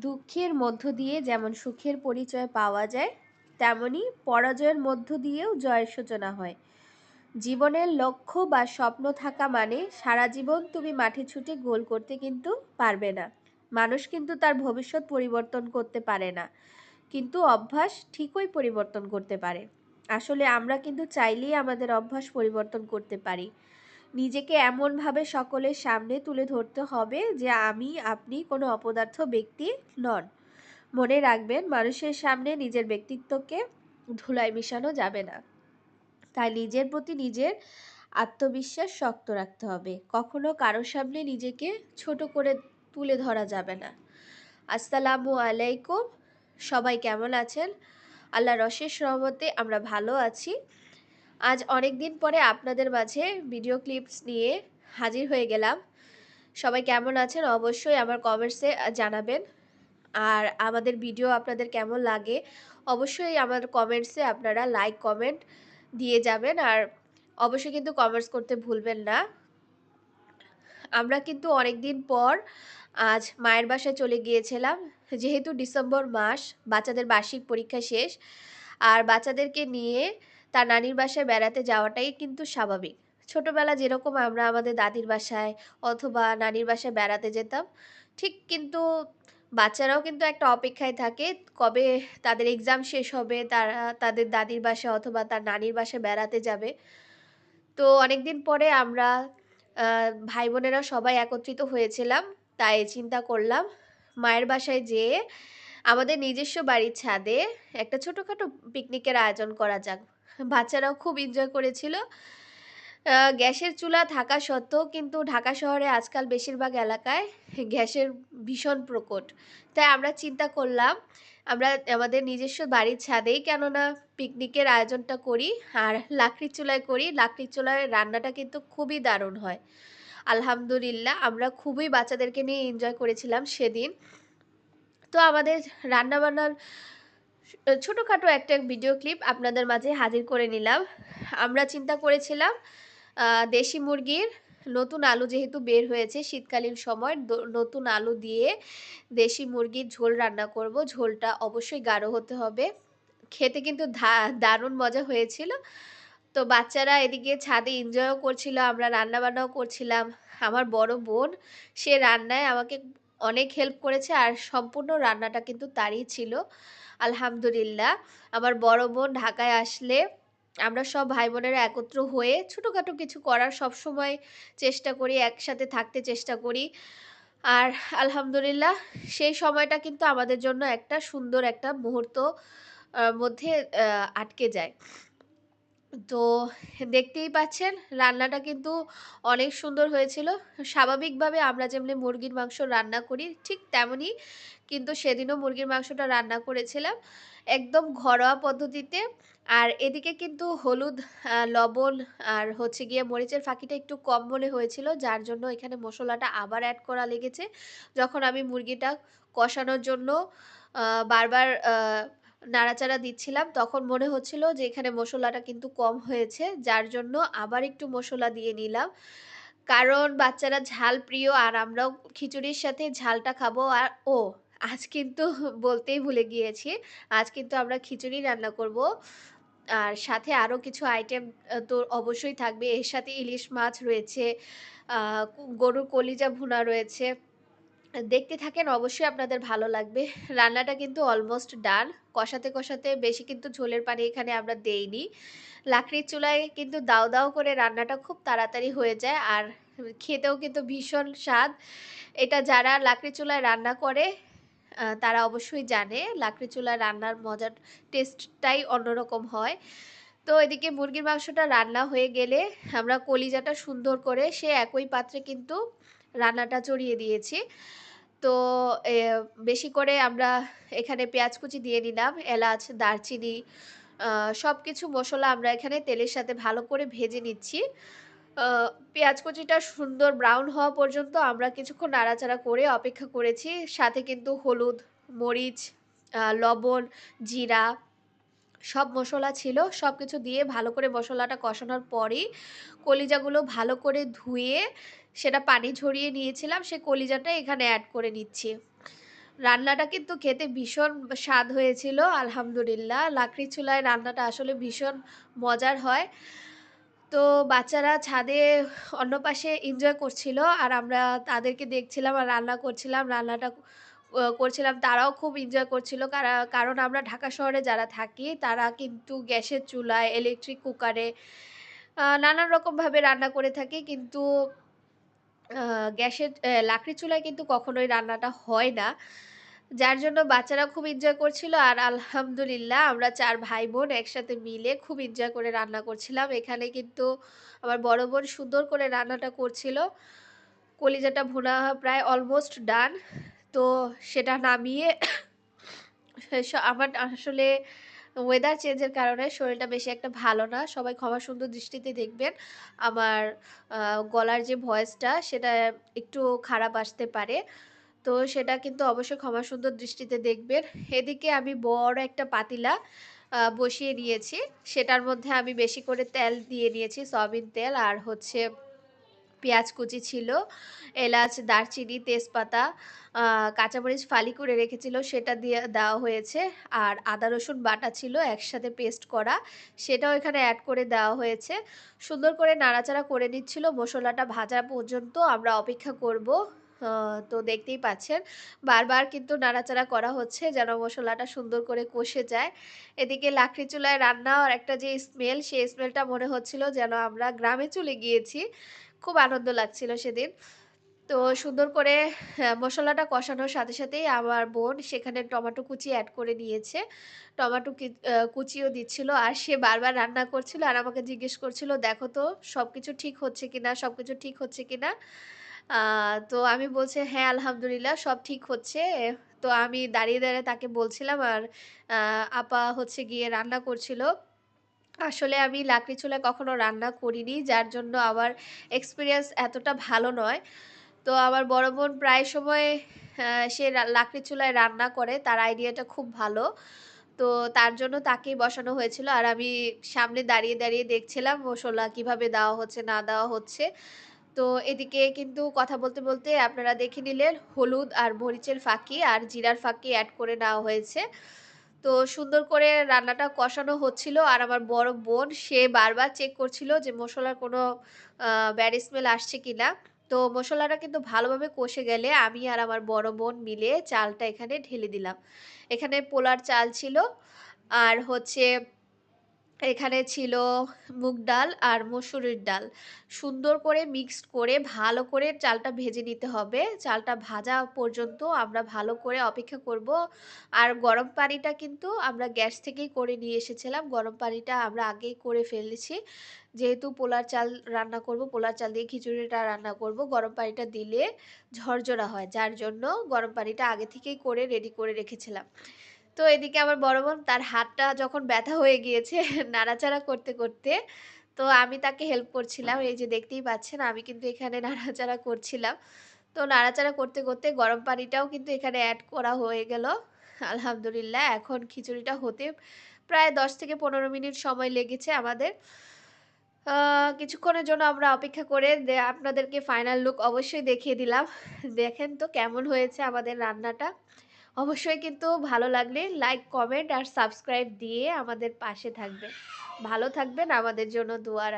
দুঃখের মধ্য দিয়ে যেমন সুখের পরিচয় পাওয়া যায়, তেমনি পরাজয়ের মধ্য দিয়েও জয়ের সূচনা হয়। জীবনের লক্ষ্য বা স্বপ্ন থাকা মানে সারা জীবন তুমি মাঠে ছুটে গোল করতে কিন্তু পারবে না। মানুষ কিন্তু তার ভবিষ্যৎ পরিবর্তন করতে পারে না। কিন্তু অভ্যাস ঠিকই পরিবর্তন করতে পারে। আসলে আমরা কিন্তু চাইলেই আমাদের অভ্যাস পরিবর্তন করতে পারি। নিজেকে এমনভাবে সকলের সামনে তুলে ধরতে হবে যে আমি, আপনি কোনো অপদার্থ ব্যক্তি নন। মনে রাখবেন, মানুষের সামনে নিজের ব্যক্তিত্বকে ধুলাই মিশানো যাবে না। তাই নিজের প্রতি নিজের আত্মবিশ্বাস শক্ত রাখতে হবে। কখনো কারোর সামনে নিজেকে ছোট করে তুলে ধরা যাবে না। আসসালামু আলাইকুম। সবাই কেমন আছেন? আল্লাহ রশেষ রহমতে আমরা ভালো আছি। আজ অনেক দিন পরে আপনাদের মাঝে ভিডিও ক্লিপস নিয়ে হাজির হয়ে গেলাম। সবাই কেমন আছেন? অবশ্যই আমার কমেন্টসে জানাবেন। আর আমাদের ভিডিও আপনাদের কেমন লাগে? অবশ্যই আমার কমেন্টসে আপনারা লাইক কমেন্ট দিয়ে যাবেন। আর অবশ্যই কিন্তু কমেন্টস করতে ভুলবেন না। আমরা কিন্তু অনেক দিন পর আজ মায়ের বাসায় চলে গিয়েছিলাম। যেহেতু ডিসেম্বর মাস, বাচ্চাদের বার্ষিক পরীক্ষা শেষ। আর বাচ্চাদেরকে নিয়ে তার নানির বাসায় বেড়াতে যাওয়াটাই কিন্তু স্বাভাবিক। ছোটবেলা যেরকম আমরা আমাদের দাদির বাসায় অথবা নানির বাসায় বেড়াতে যেতাম, ঠিক কিন্তু বাচ্চারাও কিন্তু একটা অপেক্ষায় থাকে, কবে তাদের এক্সাম শেষ হবে, তারা তাদের দাদির বাসায় অথবা তার নানির বাসায় বেড়াতে যাবে। তো অনেক দিন পরে আমরা ভাই বোনেরা সবাই একত্রিত হয়েছিলাম, তাই চিন্তা করলাম, মায়ের বাসায় যেয়ে আমাদের নিজস্ব বাড়ির ছাদে একটা ছোটোখাটো পিকনিকের আয়োজন করা যাক। বাচ্চারাও খুব এনজয় করেছিল। গ্যাসের চুলা থাকা সত্ত্বেও কিন্তু ঢাকা শহরে আজকাল বেশিরভাগ এলাকায় গ্যাসের ভীষণ প্রকট। তাই আমরা চিন্তা করলাম, আমরা আমাদের নিজস্ব বাড়ির ছাদেই কেননা পিকনিকের আয়োজনটা করি আর লাকড়ির চুলায় করি। লাকড়ির চুলায় রান্নাটা কিন্তু খুবই দারুণ হয়। আলহামদুলিল্লাহ, আমরা খুবই বাচ্চাদেরকে নিয়ে এনজয় করেছিলাম সেদিন। তো আমাদের রান্নাবান্নার ছোটোখাটো একটা ভিডিও ক্লিপ আপনাদের মাঝে হাজির করে নিলাম। আমরা চিন্তা করেছিলাম দেশি মুরগির নতুন আলু যেহেতু বের হয়েছে, শীতকালীন সময় নতুন আলু দিয়ে দেশি মুরগির ঝোল রান্না করব। ঝোলটা অবশ্যই গাঢ় হতে হবে। খেতে কিন্তু দারুণ মজা হয়েছিল। তো বাচ্চারা এদিকে ছাদে এনজয়ও করছিল, আমরা রান্না বান্নাও করছিলাম। আমার বড় বোন, সে রান্নায় আমাকে অনেক হেল্প করেছে আর সম্পূর্ণ রান্নাটা কিন্তু তারই ছিল। আলহামদুলিল্লাহ। আমার বড় বোন ঢাকায় আসলে আমরা সব ভাই বোনেরা একত্র হয়ে ছোটোখাটো কিছু করার সব সময় চেষ্টা করি, একসাথে থাকতে চেষ্টা করি। আর আলহামদুলিল্লাহ সেই সময়টা কিন্তু আমাদের জন্য একটা সুন্দর একটা মুহূর্ত মধ্যে আটকে যায়। তো দেখতেই পাচ্ছেন, রান্নাটা কিন্তু অনেক সুন্দর হয়েছিল। স্বাভাবিকভাবে আমরা যেমনি মুরগির মাংস রান্না করি, ঠিক তেমনই কিন্তু সেদিনও মুরগির মাংসটা রান্না করেছিলাম একদম ঘরোয়া পদ্ধতিতে। আর এদিকে কিন্তু হলুদ লবণ আর হচ্ছে গিয়ে মরিচের ফাঁকিটা একটু কম মনে হয়েছিল, যার জন্য এখানে মশলাটা আবার অ্যাড করা লেগেছে। যখন আমি মুরগিটা কষানোর জন্য বারবার নাড়াচাড়া দিচ্ছিলাম। তখন মনে হচ্ছিল যে এখানে মশলাটা কিন্তু কম হয়েছে, যার জন্য আবার একটু মশলা দিয়ে নিলাম। কারণ বাচ্চারা ঝাল প্রিয় আর আমরাও খিচুড়ির সাথে ঝালটা খাব। আর ও, আজ কিন্তু বলতেই ভুলে গিয়েছি, আজ কিন্তু আমরা খিচুড়ি রান্না করব। আর সাথে আরও কিছু আইটেম তো অবশ্যই থাকবে। এর সাথে ইলিশ মাছ রয়েছে গরুর কলিজা ভুনা রয়েছে। দেখতে থাকেন অবশ্যই আপনাদের ভালো লাগবে। রান্নাটা কিন্তু অলমোস্ট ডান কষাতে কষাতে বেশি কিন্তু ঝোলের পানি এখানে আমরা দেইনি। লাকড়ির চুলায় কিন্তু দাও দাও করে রান্নাটা খুব তাড়াতাড়ি হয়ে যায় আর খেতেও কিন্তু ভীষণ স্বাদ। এটা যারা লাকড়ি চুলায় রান্না করে তারা অবশ্যই জানে লাকড়ি চুলায় রান্নার মজার টেস্টটাই অন্যরকম হয়। তো এদিকে মুরগির মাংসটা রান্না হয়ে গেলে আমরা কলিজাটা সুন্দর করে সে একই পাত্রে কিন্তু রান্নাটা চড়িয়ে দিয়েছি। তো বেশি করে আমরা এখানে পেঁয়াজ কুচি দিয়ে নিলাম, এলাচ, দারচিনি সব কিছু মশলা আমরা এখানে তেলের সাথে ভালো করে ভেজে নিচ্ছি। পেঁয়াজ কুচিটা সুন্দর ব্রাউন হওয়া পর্যন্ত আমরা কিছুক্ষণ নাড়াচাড়া করে অপেক্ষা করেছি। সাথে কিন্তু হলুদ, মরিচ লবণ, জিরা সব মশলা ছিল সব কিছু দিয়ে ভালো করে মশলাটা কষানোর পরেই কলিজাগুলো ভালো করে ধুয়ে সেটা পানি ঝরিয়ে নিয়েছিলাম, সে কলিজাটা এখানে অ্যাড করে নিচ্ছি। রান্নাটা কিন্তু খেতে ভীষণ স্বাদ হয়েছিল, আলহামদুলিল্লাহ। লাকড়ি চুলায় রান্নাটা আসলে ভীষণ মজার হয়। তো বাচ্চারা ছাদে অন্য পাশে এনজয় করছিল, আর আমরা তাদেরকে দেখছিলাম আর রান্না করছিলাম। রান্নাটা করছিলাম, তারাও খুব এনজয় করছিল। কারণ আমরা ঢাকা শহরে যারা থাকি, তারা কিন্তু গ্যাসের চুলায় ইলেকট্রিক কুকারে নানান রকমভাবে রান্না করে থাকি। কিন্তু গ্যাসের লাকড়ি চুলায় কিন্তু কখনোই রান্নাটা হয় না। যার জন্য বাচ্চারা খুব এনজয় করছিল। আর আলহামদুলিল্লাহ, আমরা চার ভাই বোন একসাথে মিলে খুব এনজয় করে রান্না করছিলাম। এখানে কিন্তু আমার বড় বোন সুন্দর করে রান্নাটা করছিল। কলিজাটা ভুনা প্রায় অলমোস্ট ডান তো সেটা নামিয়ে আমার আসলে ওয়েদার চেঞ্জের কারণে শরীরটা বেশি একটা ভালো না। সবাই ক্ষমা সুন্দর দৃষ্টিতে দেখবেন। আমার গলার যে ভয়েসটা সেটা একটু খারাপ আসতে পারে। তো সেটা কিন্তু অবশ্যই ক্ষমা সুন্দর দৃষ্টিতে দেখবেন। এদিকে আমি বড় একটা পাতিলা বসিয়ে নিয়েছি। সেটার মধ্যে আমি বেশি করে তেল দিয়ে নিয়েছি, সয়াবিন তেল আর হচ্ছে পেঁয়াজ কুচি ছিল, এলাচ, দারচিনি, তেজপাতা কাঁচামরিচ ফালি করে রেখেছিল, সেটা দিয়ে দেওয়া হয়েছে। আর আদা, রসুন বাটা ছিল, একসাথে পেস্ট করা, সেটাও এখানে অ্যাড করে দেওয়া হয়েছে। সুন্দর করে নাড়াচাড়া করে নিচ্ছিল, মশলাটা ভাজা পর্যন্ত আমরা অপেক্ষা করব। তো দেখতেই পাচ্ছেন, বারবার কিন্তু নাড়াচাড়া করা হচ্ছে যেন মশলাটা সুন্দর করে কষে যায়। এদিকে লাকড়ি চুলায় রান্না আর একটা যে স্মেল সেই স্মেলটা মনে হচ্ছিল যেন আমরা গ্রামে চলে গিয়েছি। খুব আনন্দ লাগছিল সেদিন। তো সুন্দর করে মশলাটা কষানোর সাথে সাথেই আমার বোন সেখানে টমেটো কুচি অ্যাড করে নিয়েছে। টমেটো কুচিও দিচ্ছিল আর সে বারবার রান্না করছিল আর আমাকে জিজ্ঞেস করছিল, দেখো তো সব কিছু ঠিক হচ্ছে কিনা সব কিছু ঠিক হচ্ছে কিনা? তো আমি বলছি হ্যাঁ আলহামদুলিল্লাহ, সব ঠিক হচ্ছে। তো আমি দাঁড়িয়ে দাঁড়িয়ে তাকে বলছিলাম, আর আপা হচ্ছে গিয়ে রান্না করছিল। আসলে আমি লাকড়ি চুলায় কখনো রান্না করিনি, যার জন্য আমার এক্সপিরিয়েন্স এতটা ভালো নয়। তো আমার বড় বোন প্রায় সময় সে লাকড়ি চুলায় রান্না করে, তার আইডিয়াটা খুব ভালো। তো তার জন্য তাকেই বসানো হয়েছিল, আর আমি সামনে দাঁড়িয়ে দাঁড়িয়ে দেখছিলাম, মশলা কীভাবে দেওয়া হচ্ছে, না দেওয়া হচ্ছে। তো এদিকে কিন্তু কথা বলতে বলতে আপনারা দেখে নিলেন, হলুদ আর মরিচের ফাঁকি আর জিরার ফাঁকি অ্যাড করে নেওয়া হয়েছে। তো সুন্দর করে রান্নাটা কষানো হচ্ছিল আর আমার বড় বোন, সে বারবার চেক করছিল যে মশলার কোনো ব্যাড স্মেল আসছে কি না তো মশলাটা কিন্তু ভালোভাবে কষে গেলে আমি আর আমার বড় বোন মিলে চালটা এখানে ঢেলে দিলাম। এখানে পোলার চাল ছিল আর হচ্ছে এখানে ছিল মুগ ডাল আর মসুরির ডাল। সুন্দর করে মিক্সড করে ভালো করে চালটা ভেজে নিতে হবে। চালটা ভাজা পর্যন্ত আমরা ভালো করে অপেক্ষা করব। আর গরম পানিটা কিন্তু আমরা গ্যাস থেকেই করে নিয়ে এসেছিলাম। গরম পানিটা আমরা আগেই করে ফেলেছি। যেহেতু পোলার চাল রান্না করব, পোলার চাল দিয়ে খিচুড়িটা রান্না করব। গরম পানিটা দিলে ঝরঝরা হয়। যার জন্য গরম পানিটা আগে থেকেই করে রেডি করে রেখেছিলাম। তো এদিকে আমার বড় বোন তার হাতটা যখন ব্যথা হয়ে গিয়েছে নাড়াচাড়া করতে করতে, তো আমি তাকে হেল্প করছিলাম। এই যে দেখতেই পাচ্ছেন, আমি কিন্তু এখানে নাড়াচাড়া করছিলাম। তো নাড়াচাড়া করতে করতে গরম পানিটাও কিন্তু এখানে অ্যাড করা হয়ে গেল। আলহামদুলিল্লাহ, এখন খিচুড়িটা হতে প্রায় দশ থেকে পনেরো মিনিট সময় লেগেছে আমাদের। কিছুক্ষণের জন্য আমরা অপেক্ষা করে আপনাদেরকে ফাইনাল লুক অবশ্যই দেখিয়ে দিলাম। দেখেন তো কেমন হয়েছে আমাদের রান্নাটা। অবশ্যই কিন্তু ভালো লাগলে লাইক কমেন্ট আর সাবস্ক্রাইব দিয়ে আমাদের পাশে থাকবেন। ভালো থাকবেন, আমাদের জন্য দোয়ার